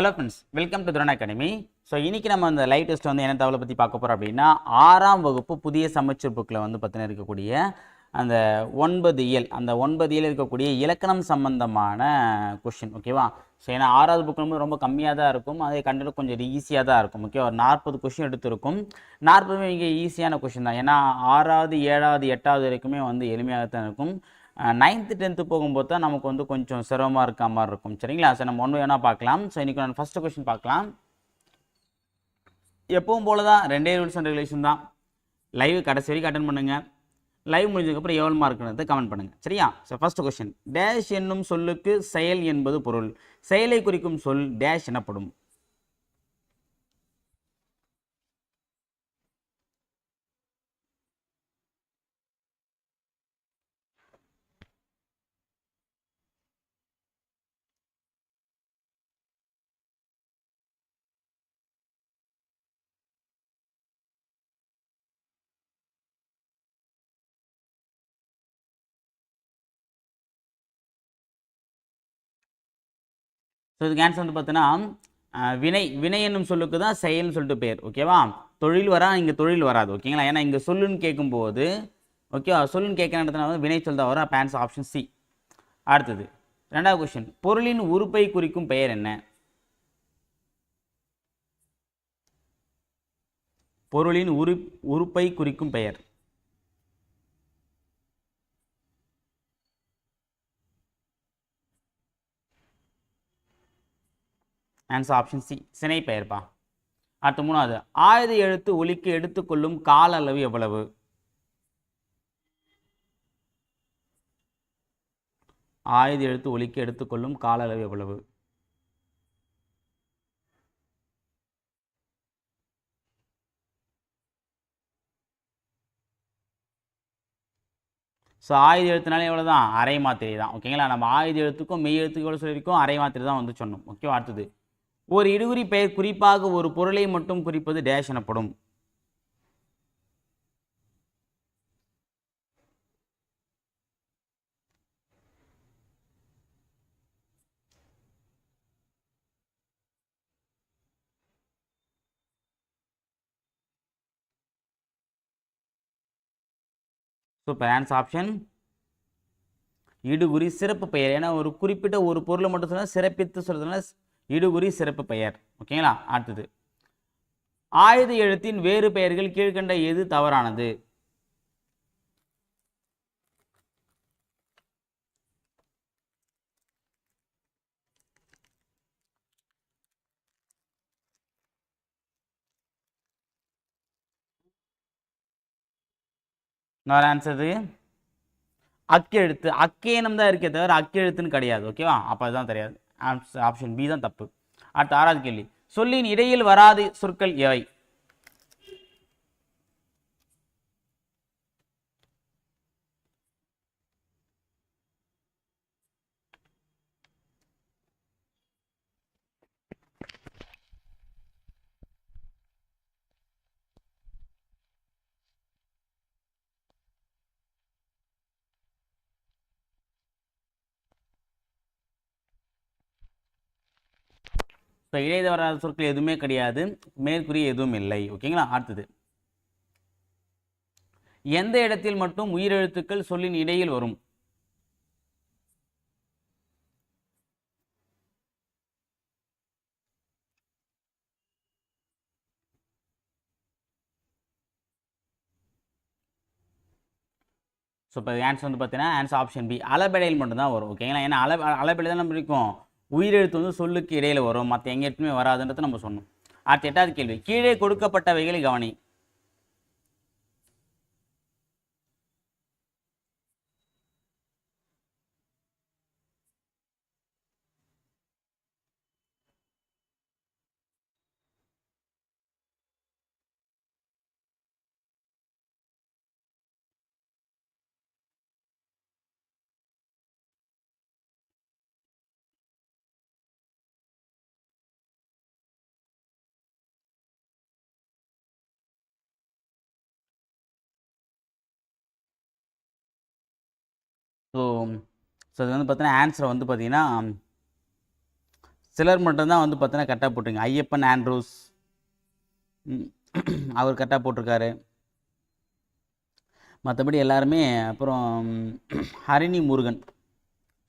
Hello friends welcome to Thuran academy so இன்றைக்கி நம்ம அந்த லைவ் டெஸ்ட் வந்து என்ன தகவலை பற்றி பார்க்க போகிறோம் அப்படின்னா ஆறாம் வகுப்பு புதிய சமச்சீர் புக்கில் வந்து பார்த்தீங்கன்னா இருக்கக்கூடிய அந்த ஒன்பது இயல் அந்த ஒன்பது இயல் இருக்கக்கூடிய இலக்கணம் சம்பந்தமான கொஷின் ஓகேவா ஸோ ஏன்னா ஆறாவது புக் வந்து ரொம்ப கம்மியாக தான் இருக்கும். அதே கண்டிப்பாக கொஞ்சம் ஈஸியாக தான் இருக்கும் ஓகே ஒரு நாற்பது கொஷின் எடுத்திருக்கும். நாற்பதுமே இங்கே ஈஸியான கொஷின் தான். ஏன்னா ஆறாவது ஏழாவது எட்டாவது வரைக்குமே வந்து எளிமையாக தான் இருக்கும். நைன்த்து டென்த்து போகும்போது தான் நமக்கு வந்து கொஞ்சம் சிரமமாக இருக்க மாதிரி இருக்கும். சரிங்களா? சார் நம்ம ஒன்று வேணால் பார்க்கலாம். ஸோ இன்றைக்கி நான் ஃபஸ்ட்டு கொஷின் பார்க்கலாம். எப்பவும் போல தான் ரெண்டே ரூல்ஸ் அண்ட் ரெகுலேஷன் தான். லைவ் கடைசி வரைக்கும் அட்டன் பண்ணுங்கள் லைவ் முடிஞ்சதுக்கப்புறம் எவ்வளோ மார்க்னு கமெண்ட் பண்ணுங்கள் சரியா? ஸோ ஃபஸ்ட்டு கொஷின் டேஷ் என்னும் சொல்லுக்கு செயல் என்பது பொருள். செயலை குறிக்கும் சொல் டேஷ் எனப்படும். ஸோ இதுக்கு ஆன்சர் வந்து பார்த்தீங்கன்னா வினை வினை என்னும் சொல்லுக்கு தான் செயல்னு சொல்லிட்டு பேர் ஓகேவா தொழில் வரா இங்கே தொழில் வராது ஓகேங்களா ஏன்னா இங்கே சொல்லுன்னு கேட்கும்போது ஓகேவா சொல்லுன்னு கேட்குற இடத்துல வந்து வினை சொல் தான் வரும் அப்போ ஆன்சர் ஆப்ஷன் சி அடுத்தது ரெண்டாவது கொஷின் பொருளின் உறுப்பை குறிக்கும் பெயர் என்ன? பொருளின் உரு உறுப்பை குறிக்கும் பெயர். ஆன்சர் ஆப்ஷன் சி சினை பெயர்ப்பா அடுத்து மூணாவது ஆயுத எழுத்து ஒலிக்கு எடுத்துக்கொள்ளும் கால அளவு எவ்வளவு? ஆயுத எழுத்து ஒலிக்கு எடுத்துக்கொள்ளும் கால அளவு எவ்வளவு? ஸோ ஆயுத எழுத்துனாலே எவ்வளோ தான் அரை மாத்திரை தான் ஓகேங்களா? நம்ம ஆயுத எழுத்துக்கும் மெய் எழுத்துக்கும் எவ்வளோ சொல்லியிருக்கோம்? அரை மாத்திரை தான் வந்து சொன்னோம். ஓகே அடுத்தது ஒரு இடுகுறி பெயர் குறிப்பாக ஒரு பொருளை மட்டும் குறிப்பது டேஷ் எனப்படும். சூப்பர் ஆன்சர் ஆப்ஷன் இடுகுறி சிறப்பு பெயர். ஏன்னா ஒரு குறிப்பிட்ட ஒரு பொருளை மட்டும் சொன்னால் சிறப்பித்து சொல்றதுனால இடுகுறி சிறப்பு பெயர். ஓகேங்களா? அடுத்தது. ஆயுத எழுத்தின் வேறு பெயர்கள் கீழ்கண்ட எது தவறானது? இன்னொரு ஆன்சர் அக்கெழுத்து. அக்கேனம் தான் இருக்கே தவிர அக்கெழுத்துன்னு கிடையாது. ஓகேவா? அப்போ அதுதான் தெரியாது. ஆப்ஷன் பி தான் தப்பு. அடுத்த ஆறாவது கேள்வி. சொல்லின் இடையில் வராது சொற்கள் எவை? ஸோ இடையில் வராத சொற்கள் எதுவுமே கிடையாது. மேற்கூறிய எதுவும் இல்லை. ஓகேங்களா அடுத்தது. எந்த இடத்தில் மட்டும் உயிரெழுத்துக்கள் சொல்லின் இடையில் வரும்? ஸோ இப்போ ஆன்சர் வந்து பார்த்தீங்கன்னா ஆன்சர் ஆப்ஷன் பி அளபெடையில் மட்டும்தான் வரும். ஓகேங்களா ஏன்னா அள அளபெடை தான் நம்ம இருக்கும் உயிரெழுத்து வந்து சொல்லுக்கு இடையில் வரும். மற்ற எங்கேயுமே வராதுன்றது வராதுன்றதை நம்ம சொன்னோம். அடுத்த எட்டாவது கேள்வி. கீழே கொடுக்கப்பட்டவைகளை கவனி. ஸோ ஸோ அது வந்து பார்த்தீங்கன்னா ஆன்சர் வந்து பார்த்தீங்கன்னா சிலர் மட்டும்தான் வந்து பார்த்தீங்கன்னா கரெக்டாக போட்டுருங்க ஐயப்பன் ஆண்ட்ரூஸ் அவர் கரெக்டாக போட்டிருக்காரு. மற்றபடி எல்லாருமே அப்புறம் ஹரிணி முருகன்.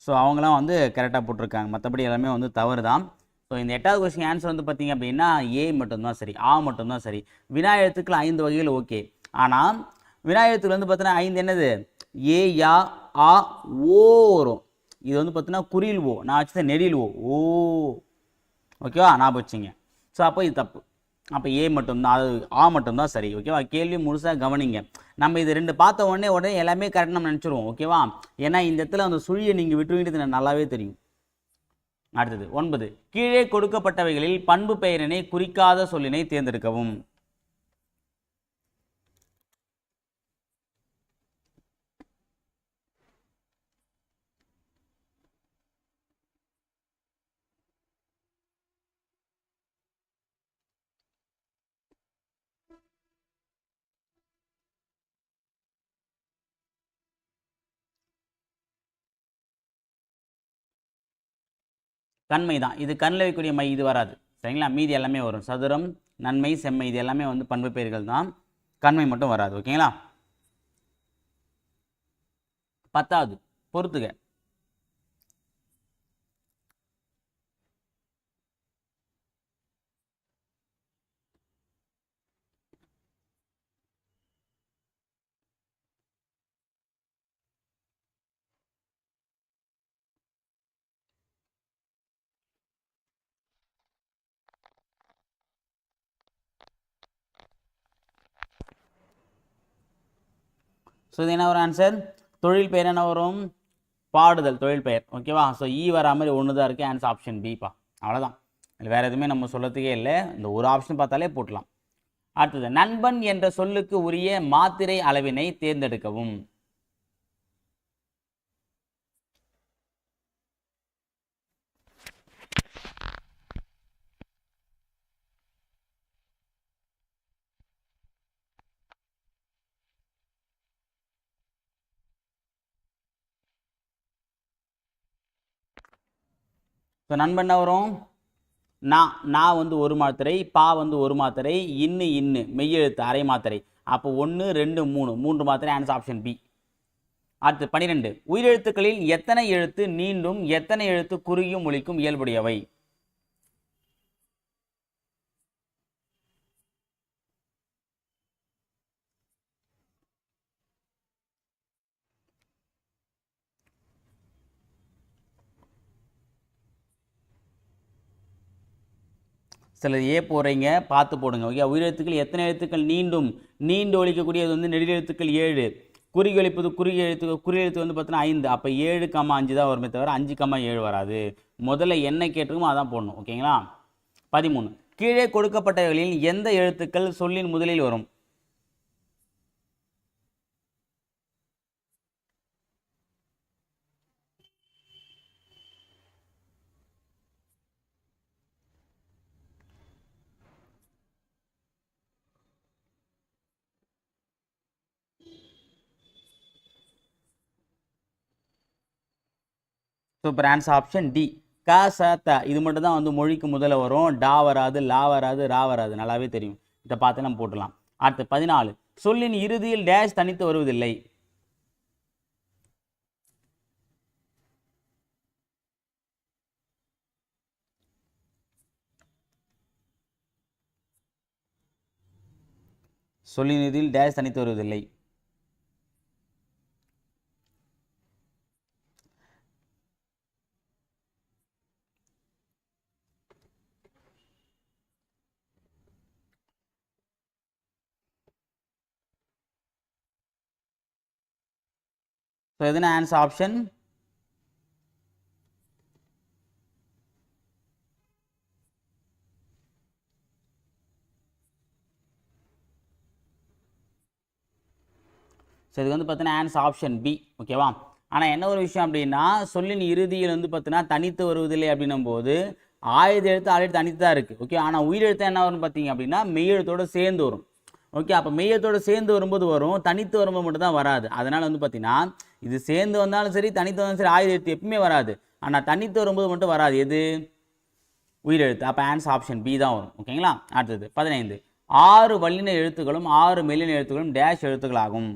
ஸோ அவங்களாம் வந்து கரெக்டாக போட்டிருக்காங்க. மற்றபடி எல்லாமே வந்து தவறு தான் ஸோ இந்த எட்டாவது கொஸ்டின் ஆன்சர் வந்து பார்த்தீங்க அப்படின்னா ஏ மட்டும்தான் சரி ஆ மட்டும்தான் சரி. வினா எழுத்துக்கள் ஐந்து வகையில் ஓகே ஆனால் வினா எழுத்துக்கள் வந்து பார்த்தீங்கன்னா ஐந்து என்னது? ஏ யா ஆ ஓ வரும். இது வந்து பார்த்தீங்கன்னா குறில் ஓ நான் வச்சது நெடில் ஓ. ஓ. ஓகேவா? ஞாபகம் வச்சுங்க. ஸோ அப்போ இது தப்பு. அப்போ ஏ மட்டும்தான் அது ஆ மட்டும்தான் சரி. ஓகேவா? கேள்வி முழுசாக கவனிங்க. நம்ம இது ரெண்டு பார்த்த உடனே உடனே எல்லாமே கரெக்ட் நம்ம நினச்சிருவோம். ஓகேவா? ஏன்னா இந்த இடத்துல அந்த சுழியை நீங்கள் விட்டுவிட்டு எனக்கு நல்லாவே தெரியும். அடுத்தது ஒன்பது. கீழே கொடுக்கப்பட்டவைகளில் பண்பு பெயரினை குறிக்காத சொல்லினை தேர்ந்தெடுக்கவும். கண்மை தான் இது கண்ணில் வைக்கக்கூடிய மை இது வராது. சரிங்களா? மீதி எல்லாமே வரும். சதுரம் நன்மை செம்மை இது எல்லாமே வந்து பண்பு பெயர்கள் தான். கண்மை மட்டும் வராது. ஓகேங்களா? பத்தாவது பொறுத்துக. ஸோ இது என்ன வரும் ஆன்சர் தொழில் பெயர் என்ன வரும்? பாடுதல் தொழில் பெயர். ஓகேவா ஸோ ஈ வரா மாதிரி ஒன்று தான் இருக்குது ஆன்சர் ஆப்ஷன் பிப்பா அவ்வளோதான் இல்லை வேறு எதுவுமே நம்ம சொல்லத்துக்கே இல்லை. இந்த ஒரு ஆப்ஷன் பார்த்தாலே போட்டலாம் அடுத்தது நண்பன் என்ற சொல்லுக்கு உரிய மாத்திரை அளவினை தேர்ந்தெடுக்கவும். ஸோ நண்பன் என்ன வரும்? நான் நான் வந்து ஒரு மாத்திரை பா வந்து ஒரு மாத்திரை இன்னு இன்னு மெய்யெழுத்து அரை மாத்திரை. அப்போ ஒன்று ரெண்டு மூணு. மூன்று மாத்திரை ஆன்சர் ஆப்ஷன் பி அடுத்து பன்னிரெண்டு. உயிரெழுத்துக்களில் எத்தனை எழுத்து நீண்டும் எத்தனை எழுத்து குறுகியும் ஒழிக்கும் இயல்புடையவை? சிலர் ஏ போடுறீங்க பார்த்து போடுங்க ஓகே உயிரெழுத்துக்கள் எத்தனை எழுத்துக்கள்? நீண்டும். நீண்டு ஒழிக்கக்கூடியது வந்து நெடில் எழுத்துக்கள் ஏழு. குறுகி ஒழிப்பது குறுகிய எழுத்து குறி எழுத்து வந்து பார்த்தீங்கன்னா ஐந்து. அப்போ ஏழு கம்மா அஞ்சு தான் வருமே தவிர அஞ்சு கம்மா ஏழு வராது. முதல்ல என்ன கேட்டுக்குமோ அதான் போடணும் ஓகேங்களா பதிமூணு. கீழே கொடுக்கப்பட்டவைகளில் எந்த எழுத்துக்கள் சொல்லின் முதலில் வரும்? சூப்பர் ஆன்சர் ஆப்ஷன் டி க ச த. இது மட்டும் தான் வந்து மொழிக்கு முதல்ல வரும். டா வராது லா வராது ரா வராது. நல்லாவே தெரியும். இதை பார்த்து நம்ம போட்டலாம் அடுத்து பதினாலு. சொல்லின் இறுதியில் டேஷ் தனித்து வருவதில்லை. சொல்லின் இறுதியில் டேஷ் தனித்து வருவதில்லை. ஸோ எதுனா ஆன்சர் ஆப்ஷன் ஸோ இதுக்கு வந்து பார்த்தீங்கன்னா ஆன்சர் ஆப்ஷன் பி ஓகேவா ஆனால் என்ன ஒரு விஷயம் அப்படின்னா சொல்லின் இறுதியில் வந்து பார்த்தீங்கன்னா தனித்து வருவதில்லை அப்படின்னும் போது ஆயுத எழுத்து ஆயுத தனித்து தான் இருக்குது ஓகே ஆனால் உயிரெழுத்து என்ன வரும்னு பார்த்தீங்க அப்படின்னா மெய்யெழுத்தோடு சேர்ந்து வரும் ஓகே அப்போ மெய்யத்தோட சேர்ந்து வரும்போது வரும் தனித்து வரும்போது மட்டும் தான் வராது. அதனால் வந்து பார்த்தீங்கன்னா இது சேர்ந்து வந்தாலும் சரி தனித்து வந்தாலும் சரி ஆயுத எழுத்து எப்பவுமே வராது. ஆனால் தனித்து வரும்போது மட்டும் வராது. எது? உயிரெழுத்து. அப்போ ஆன்சர் ஆப்ஷன் பி தான் வரும். ஓகேங்களா அடுத்தது பதினைந்து. ஆறு வல்லின எழுத்துக்களும் ஆறு மெல்லின எழுத்துக்களும் டேஷ் எழுத்துக்களாகும்.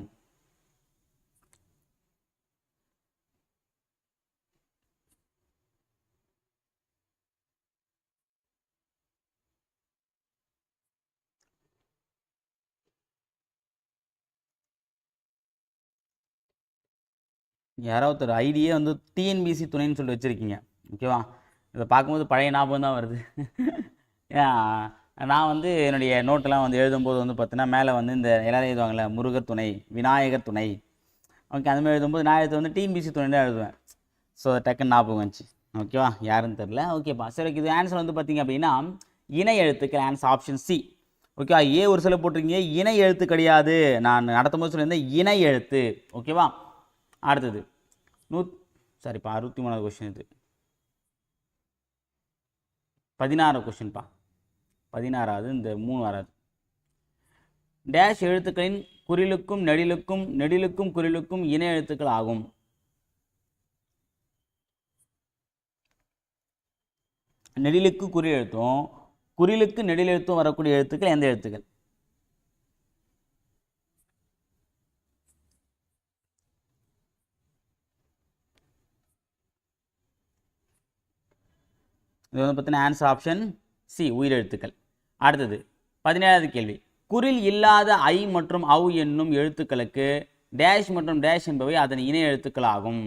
யாராவது ஒரு ஐடியே வந்து டிஎன்பிசி துணைன்னு சொல்லிட்டு வச்சுருக்கீங்க. ஓகேவா? இதை பார்க்கும்போது பழைய ஞாபகம் தான் வருது. ஏன் நான் வந்து என்னுடைய நோட்டெல்லாம் வந்து எழுதும்போது வந்து பார்த்தீங்கன்னா மேலே வந்து இந்த எல்லாரும் எழுதுவாங்கள்ல முருகர் துணை விநாயகர் துணை. ஓகே அந்த மாதிரி எழுதும்போது நான் எழுத்து வந்து டிஎன்பிசி துணை தான் எழுதுவேன். ஸோ டக்குன்னு ஞாபகம் வந்துச்சு. ஓகேவா? யாருன்னு தெரில ஓகேப்பா. சரி ஓகே இது ஆன்சர் வந்து பார்த்தீங்க அப்படின்னா இணை எழுத்துக்கள் ஆன்சர் ஆப்ஷன் சி ஓகேவா? ஏ ஒரு சில போட்டிருக்கீங்க. இணை எழுத்து கிடையாது. நான் நடத்தும் போது சொல்லியிருந்தேன் இணை எழுத்து. ஓகேவா? அடுத்தது. நூ சாரிப்பா அறுபத்தி மூணாவது கொஷின் இது. பதினாறு கொஷின்ப்பா பதினாறாவது இந்த மூணு வராது. டேஷ் எழுத்துக்களின் குறிலுக்கும் நெடிலுக்கும் நெடிலுக்கும் குறிலுக்கும் இணை எழுத்துக்கள் ஆகும். நெடிலுக்கு குறி எழுத்தும் குறிலுக்கு நெடில் எழுத்தும் வரக்கூடிய எழுத்துக்கள் எந்த எழுத்துக்கள்? இது வந்து பார்த்தீங்கன்னா ஆன்சர் ஆப்ஷன் சி உயிரெழுத்துக்கள். அடுத்தது பதினேழாவது கேள்வி. குறில் இல்லாத ஐ மற்றும் அவ் என்னும் எழுத்துக்களுக்கு டேஷ் மற்றும் டேஷ் என்பவை அதன் இணை எழுத்துக்களாகும்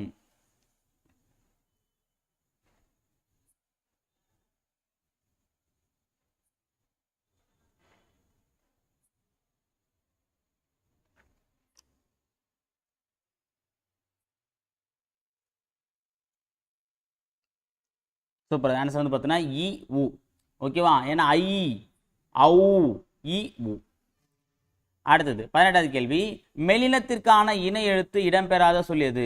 சூப்பர். ஆன்சர் வந்து பார்த்தீங்கன்னா இ உ. ஓகேவா? ஏன்னா ஐ ஔ இ உ. அடுத்தது பதினெட்டாவது கேள்வி. மெலினத்திற்கான இணை எழுத்து இடம்பெறாத சொல்லியது.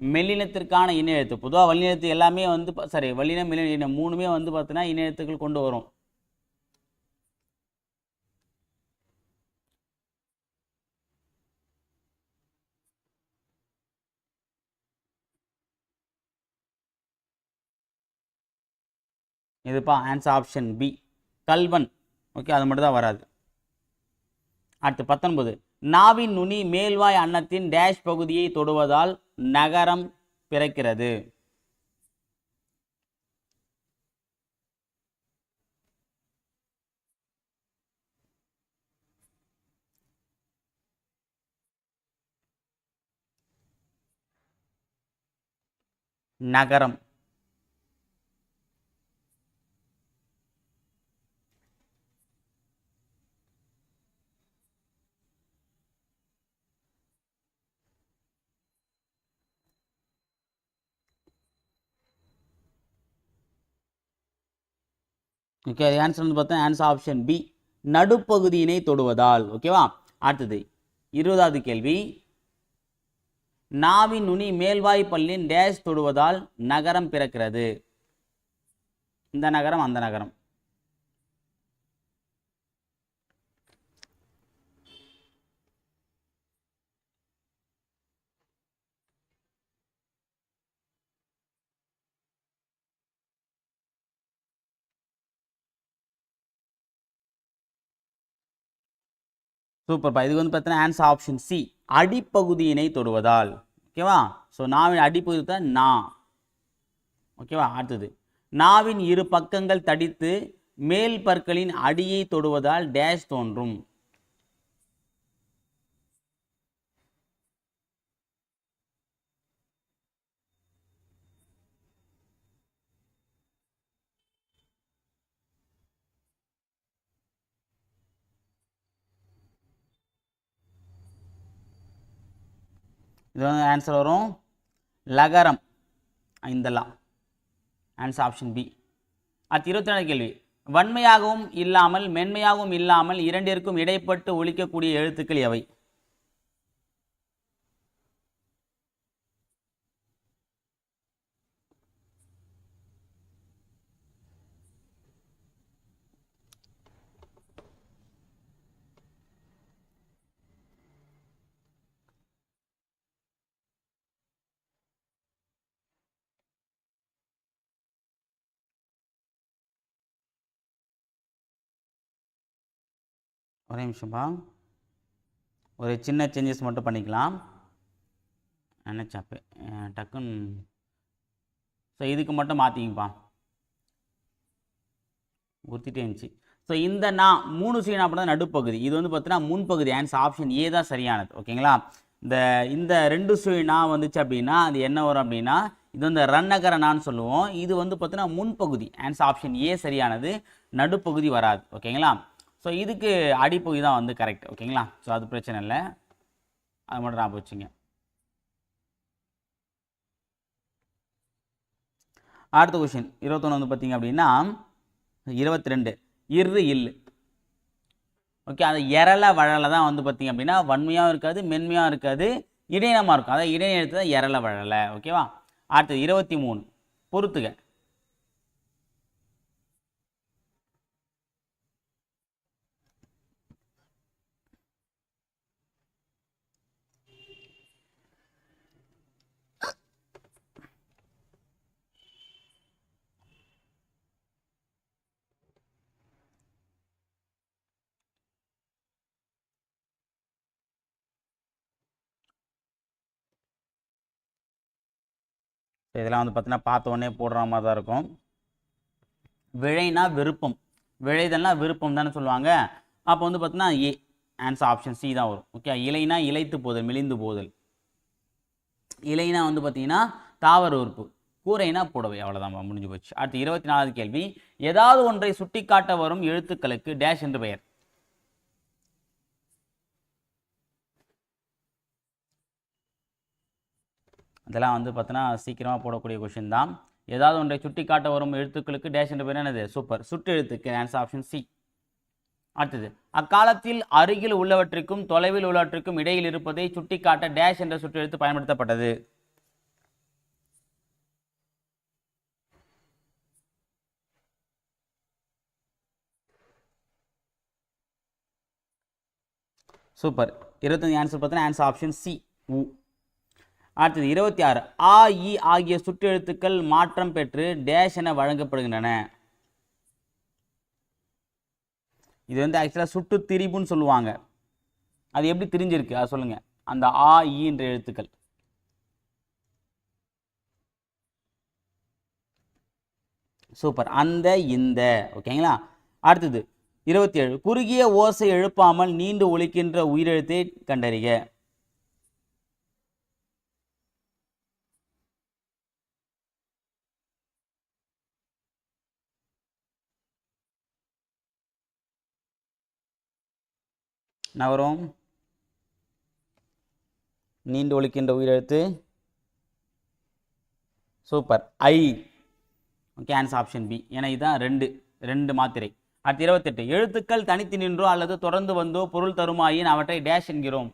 மெல்லினத்திற்கான இணையெழுத்து பொதுவாக வல்லினத்து எல்லாமே வந்து சாரி வல்லினம் மெல்லினம் மூணுமே வந்து பார்த்தீங்கன்னா இணையத்துக்கள் கொண்டு வரும். இதுப்பா ஆன்சர் ஆப்ஷன் பி கல்வன். ஓகே அது மட்டும் தான் வராது. அடுத்து பத்தொன்பது. நாவின் நுனி மேல்வாய் அன்னத்தின் டேஷ் பகுதியை தொடுவதால் நகரம் பிறக்கிறது. நகரம். ஓகே அது ஆன்சர் வந்து பார்த்தா ஆன்சர் ஆப்ஷன் பி நடுப்பகுதியினை தொடுவதால். ஓகேவா அடுத்தது இருபதாவது கேள்வி நாவின் நுனி மேல்வாய் பல்லின் டேஷ் தொடுவதால் நகரம் பிறக்கிறது. இந்த நகரம் அந்த நகரம். சூப்பர்ப்பா இதுக்கு வந்து பார்த்தீங்கன்னா ஆன்சர் ஆப்ஷன் சி அடிப்பகுதியினை தொடுவதால். ஓகேவா ஸோ நாவின் அடிப்பகுதி தான் நா. ஓகேவா அடுத்தது. நாவின் இரு பக்கங்கள் தடித்து மேல் பற்களின் அடியை தொடுவதால் டேஷ் தோன்றும். இது வந்து ஆன்சர் வரும். லகரம். இந்தலாம் ஆன்சர் ஆப்ஷன் பி அடுத்து இருபத்தி நாலு கேள்வி. வன்மையாகவும் இல்லாமல் மென்மையாகவும் இல்லாமல் இரண்டிற்கும் இடைப்பட்டு ஒழிக்கக்கூடிய எழுத்துக்கள் எவை? ஒரே நிமிஷம்ப்பா ஒரு சின்ன சேஞ்சஸ் மட்டும் பண்ணிக்கலாம். நினச்சாப்பு டக்குன்னு. ஸோ இதுக்கு மட்டும் மாற்றிங்கப்பா உறுத்திட்டே இருந்துச்சு. ஸோ இந்த நான் மூணு சீனா அப்படின்னா நடுப்பகுதி. இது வந்து பார்த்தீங்கன்னா முன்பகுதி ஆன்சர் ஆப்ஷன் ஏ தான் சரியானது. ஓகேங்களா? இந்த இந்த ரெண்டு சுழினா வந்துச்சு அப்படின்னா அது என்ன வரும் அப்படின்னா இது வந்து ரன்னகரனான்னு சொல்லுவோம். இது வந்து பார்த்தீங்கன்னா முன்பகுதி ஆன்சர் ஆப்ஷன் ஏ சரியானது. நடுப்பகுதி வராது. ஓகேங்களா? ஸோ இதுக்கு அடிப்பகுதி தான் வந்து கரெக்ட் ஓகேங்களா ஸோ அது பிரச்சனை இல்லை. அது மட்டும் நான் போச்சுங்க அடுத்த கொஷின் இருபத்தொன்று வந்து பார்த்தீங்க அப்படின்னா இருபத்தி ரெண்டு இரு இல்லு. ஓகே அந்த எரல வழலை தான் வந்து பார்த்தீங்க அப்படின்னா வன்மையாகவும் இருக்காது மென்மையாகவும் இருக்காது இடையினமாக இருக்கும். அதாவது இடைநிலத்தை தான் எரல வழலை. ஓகேவா அடுத்தது இருபத்தி மூணு. பொறுத்துக. இதெல்லாம் வந்து பார்த்தீங்கன்னா பார்த்த உடனே போடுற மாதிரி தான் இருக்கும். விழைனா விருப்பம். விழைதல்னா விருப்பம் தானே சொல்லுவாங்க. அப்போ வந்து பார்த்தீங்கன்னா ஏ ஆன்சர் ஆப்ஷன் சி தான் வரும். ஓகே இலைனா இலைத்து போதல் மெலிந்து போதல். இலைனா வந்து பார்த்தீங்கன்னா தாவர உறுப்பு. கூரைனா புடவை. அவ்வளோதான் முடிஞ்சு போச்சு. அடுத்து இருபத்தி நாலாவது கேள்வி. ஏதாவது ஒன்றை சுட்டிக்காட்ட வரும் எழுத்துக்களுக்கு டேஷ் என்று பெயர். அதெல்லாம் வந்து பார்த்தீங்கன்னா சீக்கிரமாக போடக்கூடிய கொஷின் தான். ஏதாவது ஒன்றை சுட்டி காட்ட வரும் எழுத்துக்களுக்கு டேஷ் என்ற பேர் என்னது? சூப்பர் சுட்டு எழுத்துக்கு ஆன்சர் ஆப்ஷன் சி அடுத்தது அக்காலத்தில் அருகில் உள்ளவற்றிற்கும் தொலைவில் உள்ளவற்றிற்கும் இடையில் இருப்பதை சுட்டிக்காட்ட டேஷ் என்ற சுட்டு எழுத்து பயன்படுத்தப்பட்டது. சூப்பர் இருபத்தஞ்சு ஆன்சர் பார்த்தீங்கன்னா ஆன்சர் ஆப்ஷன் சி உ அடுத்தது இருபத்தி ஆறு. ஆ இ ஆகிய சுற்றெழுத்துக்கள் மாற்றம் பெற்று டேஷ் என வழங்கப்படுகின்றன. இது வந்து ஆக்சுவலாக சுட்டு திரிபுன்னு சொல்லுவாங்க. அது எப்படி திரிஞ்சிருக்கு? அதை சொல்லுங்கள் அந்த ஆ இ என்ற எழுத்துக்கள். சூப்பர். அந்த இந்த. ஓகேங்களா? அடுத்தது இருபத்தி ஏழு. குறுகிய ஓசை எழுப்பாமல் நீண்டு ஒழிக்கின்ற உயிரெழுத்தை கண்டறிக. நவரும் நீண்டு ஒழிக்கின்ற உயிரெழுத்து. சூப்பர் ஐ ஓகே ஆன்சர் ஆப்ஷன் பி ஏன்னா இதுதான் ரெண்டு ரெண்டு மாத்திரை. அடுத்து இருபத்தெட்டு. எழுத்துக்கள் தனித்து நின்றோ அல்லது தொடர்ந்து வந்தோ பொருள் தருமாயின் அவற்றை டேஷ் என்கிறோம்.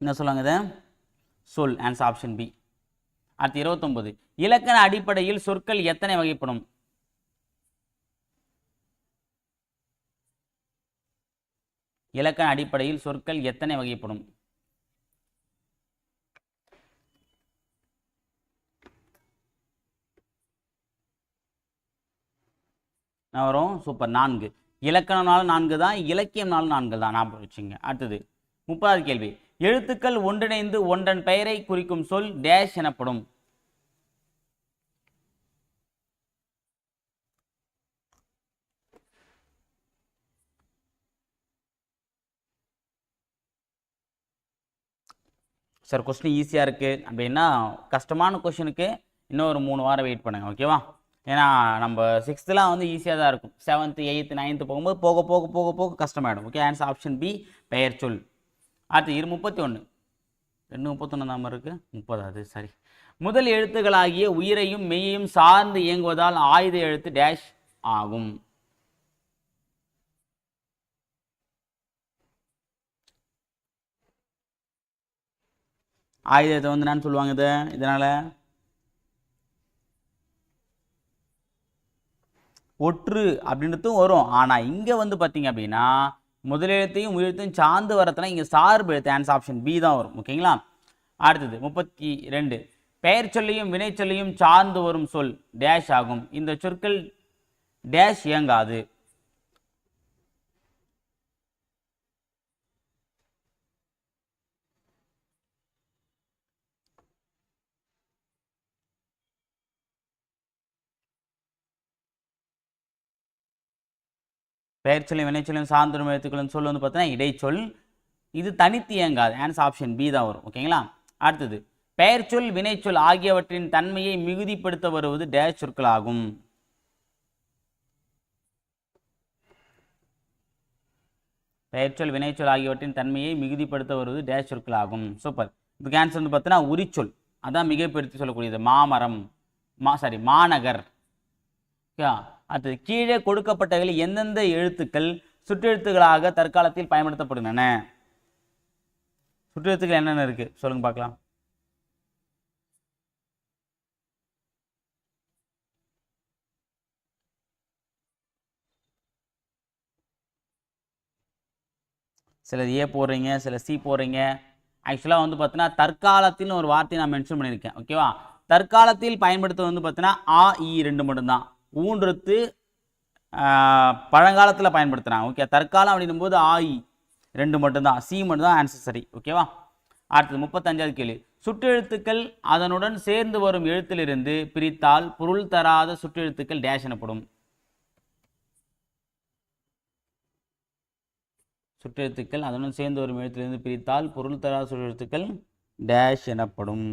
என்ன சொல்லுவாங்க இதை? சொல் ஆன்சர் ஆப்ஷன் பி அடுத்து இருபத்தொன்பது. இலக்கண அடிப்படையில் சொற்கள் எத்தனை வகைப்படும்? இலக்கண அடிப்படையில் சொற்கள் எத்தனை வகைப்படும்? வரும்? சூப்பர் நான்கு. இலக்கணம்னாலும் நான்கு தான் இலக்கியம்னாலும் நான்கு தான் ஞாபகம் வச்சுங்க. அடுத்தது முப்பதாவது கேள்வி. எழுத்துக்கள் ஒன்றிணைந்து ஒன்றன் பெயரை குறிக்கும் சொல் டேஷ் எனப்படும். சார் கொஸ்டின் ஈஸியாக இருக்குது அப்படின்னா கஷ்டமான கொஷனுக்கு இன்னும் ஒரு மூணு வாரம் வெயிட் பண்ணுங்கள் ஓகேவா ஏன்னா நம்ம சிக்ஸ்த்துலாம் வந்து ஈஸியாக தான் இருக்கும். செவன்த்து எயித்து நைன்த்து போகும்போது போக போக போக போக கஷ்டமாயிடும். ஓகே ஆன்சர் ஆப்ஷன் பி பெயர் சொல். அடுத்து இரு முப்பத்தி ஒன்று ரெண்டு முப்பத்தொன்று தான் இருக்குது முப்பதாவது சரி. முதல் எழுத்துக்களாகிய உயிரையும் மெய்யையும் சார்ந்து இயங்குவதால் ஆயுத எழுத்து டேஷ் ஆகும். ஆயுதத்தை வந்து என்னன்னு சொல்லுவாங்க இதை? இதனால் ஒற்று அப்படின்றதும் வரும். ஆனால் இங்கே வந்து பார்த்தீங்க அப்படின்னா முதலெழுத்தையும் உயிர்த்தையும் சார்ந்து வரதுனா இங்கே சார்பு எழுத்து ஆன்சர் ஆப்ஷன் பி தான் வரும். ஓகேங்களா அடுத்தது முப்பத்தி ரெண்டு. பெயர் சொல்லியும் வினை சார்ந்து வரும் சொல் டேஷ் ஆகும். இந்த சொற்கள் டேஷ் இயங்காது. பெயர்ச்சொல்லும் வினைச்சொல்லும் எழுத்துக்களும் சொல் வந்து பார்த்தீங்கன்னா இடைச்சொல். இது தனித்து இயங்காது. ஆன்சர் ஆப்ஷன் பி தான் வரும். ஓகேங்களா அடுத்தது பெயர்ச்சொல் வினைச்சொல் ஆகியவற்றின் தன்மையை மிகுதிப்படுத்த வருவது டேஷ் சொற்கள் ஆகும் பெயர்ச்சொல் வினைச்சொல் ஆகியவற்றின் தன்மையை மிகுதிப்படுத்த வருவது டேஷ் சொற்கள் ஆகும் சூப்பர் இதுக்கு ஆன்சர் வந்து பார்த்தீங்கன்னா உரிச்சொல். அதான் மிகைப்படுத்தி சொல்லக்கூடியது. மாமரம். மா சாரி மாநகர். ஓகே அடுத்தது கீழே கொடுக்கப்பட்டவையில் எந்தெந்த எழுத்துக்கள் சுற்றெழுத்துக்களாக தற்காலத்தில் பயன்படுத்தப்படுகின்றன? சுற்றெழுத்துக்கள் என்னென்ன இருக்கு? சொல்லுங்க பார்க்கலாம். சில ஏ போடுறீங்க சில சி போடுறீங்க. ஆக்சுவலாக வந்து பார்த்தீங்கன்னா தற்காலத்தில் ஒரு வார்த்தையை நான் மென்ஷன் பண்ணியிருக்கேன் ஓகேவா தற்காலத்தில் பயன்படுத்துவது வந்து பார்த்தீங்கன்னா ஆ இ ரெண்டு மட்டும்தான். ஊன்றுத்து பழங்காலத்தில் பயன்படுத்துகிறாங்க ஓகே தற்காலம் அப்படின்னும் போது ஆயி ரெண்டு மட்டும்தான். சி மட்டும்தான் ஆன்சர் சரி ஓகேவா அடுத்தது முப்பத்தஞ்சாவது கேள்வி. சுற்றெழுத்துக்கள் அதனுடன் சேர்ந்து வரும் எழுத்திலிருந்து பிரித்தால் பொருள் தராத சுற்றெழுத்துக்கள் டேஷ் எனப்படும். சுற்றெழுத்துக்கள் அதனுடன் சேர்ந்து வரும் எழுத்திலிருந்து பிரித்தால் பொருள் தராத சுற்றெழுத்துக்கள் டேஷ் எனப்படும்.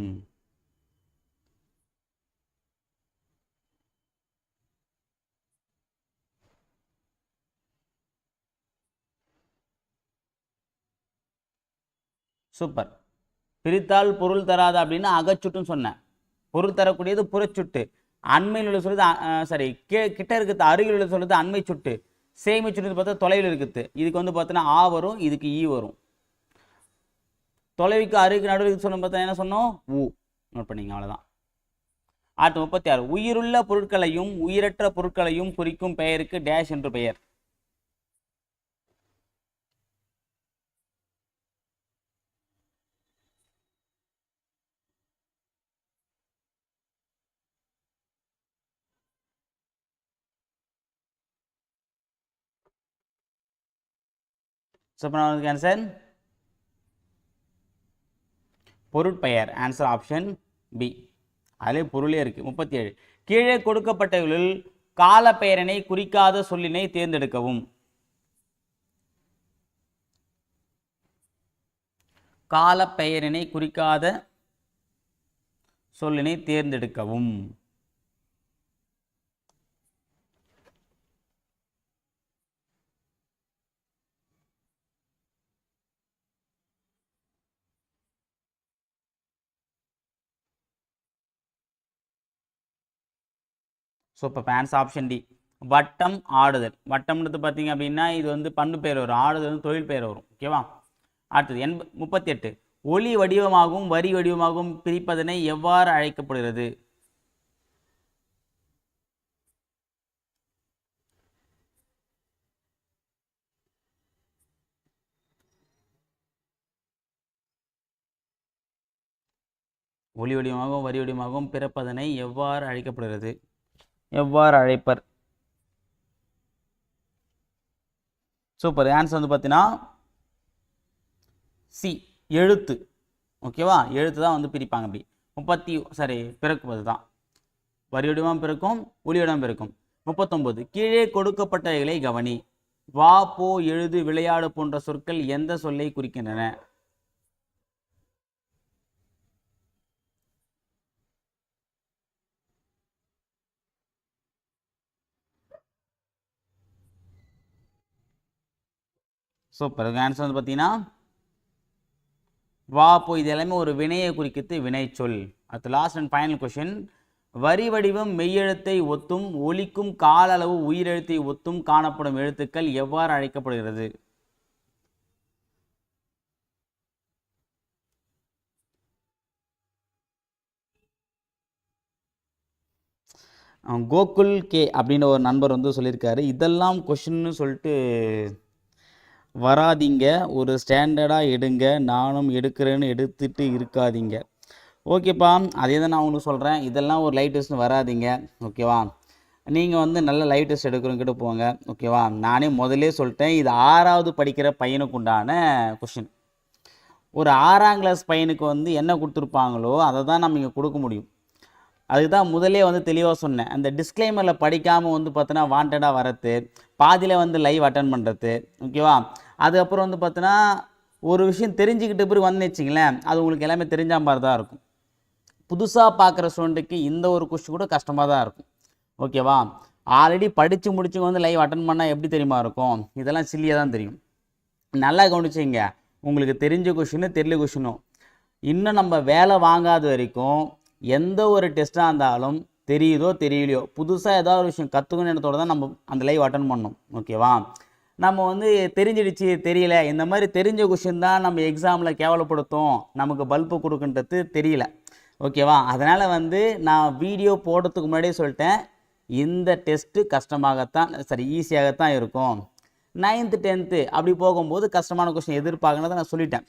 சூப்பர் பிரித்தால் பொருள் தராது அப்படின்னு அகச்சுட்டுன்னு சொன்னேன். பொருள் தரக்கூடியது புறச்சுட்டு. அண்மையில் உள்ள சொல்லுது சாரி கே கிட்ட இருக்கிறது அருகில் உள்ள சொல்லுது அண்மை சுட்டு. சேமி சுட்டு பார்த்தா தொலைவில் இருக்குது. இதுக்கு வந்து பார்த்தோன்னா ஆ வரும் இதுக்கு ஈ வரும். தொலைவுக்கு அருகு நடுவில் சொல்லணும் பார்த்தா என்ன சொன்னோம்? ஊ நோட் பண்ணிங்க அவ்வளோதான் அடுத்து முப்பத்தி ஆறு. உயிருள்ள பொருட்களையும் உயிரற்ற பொருட்களையும் குறிக்கும் பெயருக்கு டேஷ் என்று பெயர். சூப்பரான ஆன்சர் பொருட்பெயர். ஆன்சர் ஆப்ஷன் பி அதிலே பொருளே இருக்குது முப்பத்தி ஏழு கீழே கொடுக்கப்பட்டவர்களில் காலப்பெயரினை குறிக்காத சொல்லினை தேர்ந்தெடுக்கவும். காலப்பெயரினை குறிக்காத சொல்லினை தேர்ந்தெடுக்கவும். ஸோ இப்போ ஃபேன்ஸ் ஆப்ஷன் டி வட்டம் ஆடுதல். வட்டம்ன்றது பார்த்தீங்க அப்படின்னா இது வந்து பண்பு பெயர் வரும். ஆடுதல் வந்து தொழில் பெயர் வரும். ஓகேவா அடுத்தது எண்ப முப்பத்தி எட்டு ஒளி வடிவமாகவும் வரி வடிவமாகவும் பிரிப்பதனை எவ்வாறு அழைக்கப்படுகிறது? ஒளி வடிவமாகவும் வரி வடிவமாகவும் பிறப்பதனை எவ்வாறு அழைக்கப்படுகிறது? எவ்வாறு அழைப்பர்? சூப்பர் ஆன்சர் வந்து பார்த்தீங்கன்னா சி எழுத்து. ஓகேவா எழுத்து தான் வந்து பிரிப்பாங்க அப்படி. முப்பத்தி சாரி பிறக்குவது தான். வரி பிறக்கும் ஒளியுடம் பிறக்கும். முப்பத்தொம்பது கீழே கொடுக்கப்பட்டவைகளை கவனி. வா போ எழுது விளையாடு போன்ற சொற்கள் எந்த சொல்லை குறிக்கின்றன? சூப்பர் ஆன்சர் வந்து பார்த்தீங்கன்னா வா போ இது எல்லாமே ஒரு வினையை குறிக்கிறது வினைச்சொல் அடுத்து லாஸ்ட் அண்ட் ஃபைனல் கொஷின் வரி வடிவம் மெய்யெழுத்தை ஒத்தும் ஒலிக்கும் கால அளவு உயிரெழுத்தை ஒத்தும் காணப்படும் எழுத்துக்கள் எவ்வாறு அழைக்கப்படுகிறது? கோகுல் கே அப்படின்ற ஒரு நண்பர் வந்து சொல்லியிருக்காரு. இதெல்லாம் கொஷின்னு சொல்லிட்டு வராதீங்க. ஒரு ஸ்டாண்டர்டாக எடுங்க. நானும் எடுக்கிறேன்னு எடுத்துட்டு இருக்காதீங்க. ஓகேப்பா அதே தான் நான் உங்களுக்கு சொல்கிறேன் இதெல்லாம் ஒரு லைட் டெஸ்ட் வராதீங்க. ஓகேவா நீங்கள் வந்து நல்ல லைவ் டெஸ்ட் எடுக்கிறவங்கிட்ட போங்க. ஓகேவா நானே முதல்லே சொல்லிட்டேன். இது ஆறாவது படிக்கிற பையனுக்கு உண்டான கொஷின் ஒரு ஆறாம் கிளாஸ் பையனுக்கு வந்து என்ன கொடுத்துருப்பாங்களோ அதை தான் நம்ம இங்கே கொடுக்க முடியும். அதுக்கு தான் முதலே வந்து தெளிவாக சொன்னேன். அந்த டிஸ்க்ளைமரில் படிக்காமல் வந்து பார்த்தோன்னா வாண்டடாக வரது பாதியில் வந்து லைவ் அட்டன் பண்ணுறது ஓகேவா அதுக்கப்புறம் வந்து பார்த்தோன்னா ஒரு விஷயம் தெரிஞ்சுக்கிட்ட பிறகு வந்து வச்சுங்களேன் அது உங்களுக்கு எல்லாமே தெரிஞ்ச மாதிரி தான் இருக்கும். புதுசாக பார்க்குற ஸ்டூடெண்ட்டுக்கு இந்த ஒரு கொஸ்டின் கூட கஷ்டமாக தான் இருக்கும். ஓகேவா ஆல்ரெடி படித்து முடிச்சு வந்து லைவ் அட்டன் பண்ணால் எப்படி தெரியுமா இருக்கும்? இதெல்லாம் சில்லியாக தான் தெரியும். நல்லா கவனிச்சிங்க உங்களுக்கு தெரிஞ்ச கொஷினு தெரியல கொஷினும் இன்னும் நம்ம வேலை வாங்காத வரைக்கும் எந்த ஒரு டெஸ்ட்டாக இருந்தாலும் தெரியுதோ தெரியலையோ புதுசாக ஏதாவது ஒரு விஷயம் கற்றுக்கணும் இடத்தோட தான் நம்ம அந்த லைவ் அட்டன் பண்ணணும். ஓகேவா நம்ம வந்து தெரிஞ்சிடுச்சு தெரியல. இந்த மாதிரி தெரிஞ்ச கொஷின் தான் நம்ம எக்ஸாமில் கேவலப்படுத்தும். நமக்கு பல்ப்பு கொடுக்குன்றது தெரியல. ஓகேவா அதனால் வந்து நான் வீடியோ போடுறதுக்கு முன்னாடியே சொல்லிட்டேன். இந்த டெஸ்ட்டு கஷ்டமாகத்தான் சரி ஈஸியாகத்தான் இருக்கும். நைன்த்து டென்த்து அப்படி போகும்போது கஷ்டமான கொஷின் எதிர்பார்க்கணுன்றதை நான் சொல்லிட்டேன்.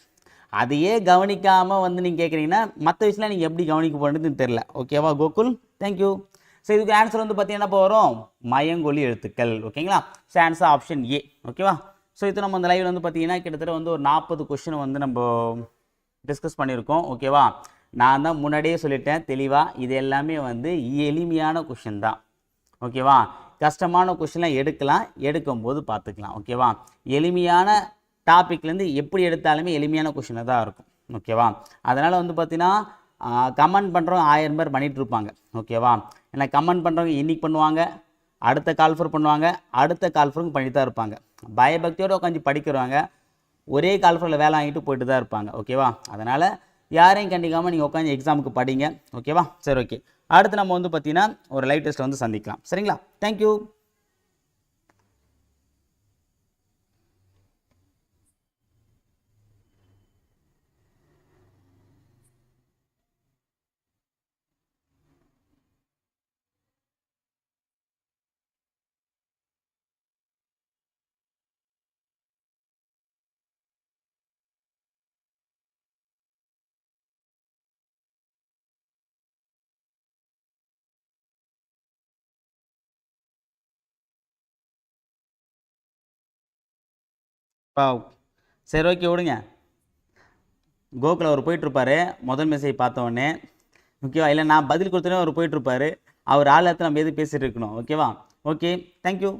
அதையே கவனிக்காமல் வந்து நீங்கள் கேட்குறீங்கன்னா மற்ற விஷயம்லாம் நீங்கள் எப்படி கவனிக்க போகிறதுன்னு தெரில. ஓகேவா கோகுல்? தேங்க்யூ ஸோ இதுக்கு ஆன்சர் வந்து பார்த்தீங்கன்னா இப்போ வரும் மயங்கொலி எழுத்துக்கள். ஓகேங்களா ஸோ ஆன்சர் ஆப்ஷன் ஏ ஓகேவா ஸோ இது நம்ம இந்த லைவில் வந்து பார்த்தீங்கன்னா கிட்டத்தட்ட வந்து ஒரு நாற்பது கொஷின் வந்து நம்ம டிஸ்கஸ் பண்ணியிருக்கோம். ஓகேவா நான் தான் முன்னாடியே சொல்லிட்டேன் தெளிவாக இது எல்லாமே வந்து எளிமையான கொஷின் தான். ஓகேவா கஷ்டமான கொஷின்லாம் எடுக்கலாம். எடுக்கும்போது பார்த்துக்கலாம் ஓகேவா எளிமையான டாப்பிக்லேருந்து எப்படி எடுத்தாலுமே எளிமையான கொஷினாக தான் இருக்கும். ஓகேவா அதனால் வந்து பார்த்தீங்கன்னா கமெண்ட் பண்ணுறவங்க ஆயிரம் பேர் பண்ணிகிட்டு இருப்பாங்க. ஓகேவா? ஏன்னா கமெண்ட் பண்ணுறவங்க இன்றைக்கி பண்ணுவாங்க அடுத்த கால்ஃபர் பண்ணுவாங்க அடுத்த கால்ஃபரும் பண்ணி தான் இருப்பாங்க. பயபக்தியோடு உட்காந்து படிக்கிறவங்க ஒரே கால்ஃபரில் வேலை வாங்கிட்டு போயிட்டு தான் இருப்பாங்க. ஓகேவா? அதனால் யாரையும் கண்டிக்காமல் நீங்கள் உட்காந்து எக்ஸாமுக்கு படிங்க. ஓகேவா? சரி ஓகே. அடுத்து நம்ம வந்து பார்த்தீங்கன்னா ஒரு லைவ் டெஸ்ட் வந்து சந்திக்கலாம். சரிங்களா? தேங்க்யூ பா சரி ஓகே விடுங்க. கோகுல் அவர் போயிட்டுருப்பாரு. முதல் மெசேஜ் பார்த்தவொடனே ஓகேவா இல்லை நான் பதில் கொடுத்தோன்னே அவர் போயிட்டுருப்பாரு. அவர் ஆள் நம்ம எது பேசிகிட்டு இருக்கணும். ஓகேவா ஓகே தேங்க்யூ